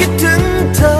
คิดถึงเธอ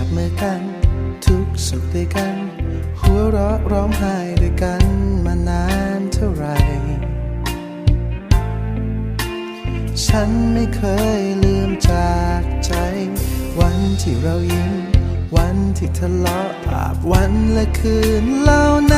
จับมือกัน ทุกสุขด้วยกัน หัวเราะร้องไห้ด้วยกันมานานเท่าไหร่ฉันไม่เคยลืมจากใจ วันที่เรายิ้ม วันที่ทะเลาะอาบวันและคืนเหล่านั้นจะ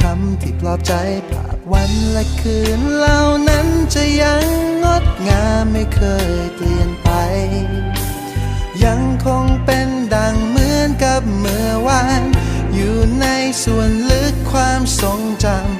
คำที่ปลอบใจภาพวันและคืนเหล่านั้นจะยังงดงามไม่เคยเปลี่ยนไป ยังคงเป็นดังเหมือนกับเมื่อวาน อยู่ในส่วนลึกความทรงจำ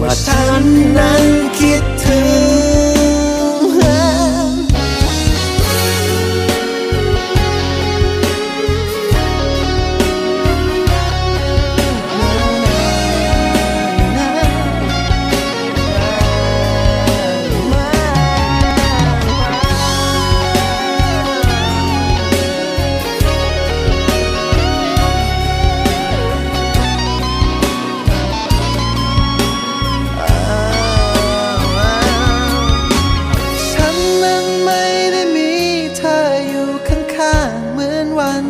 ว่าฉันนั้นคิดถึง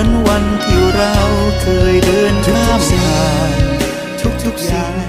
อนวันที่เราเคยเดินข้ามผ่านทุกๆสิ่ง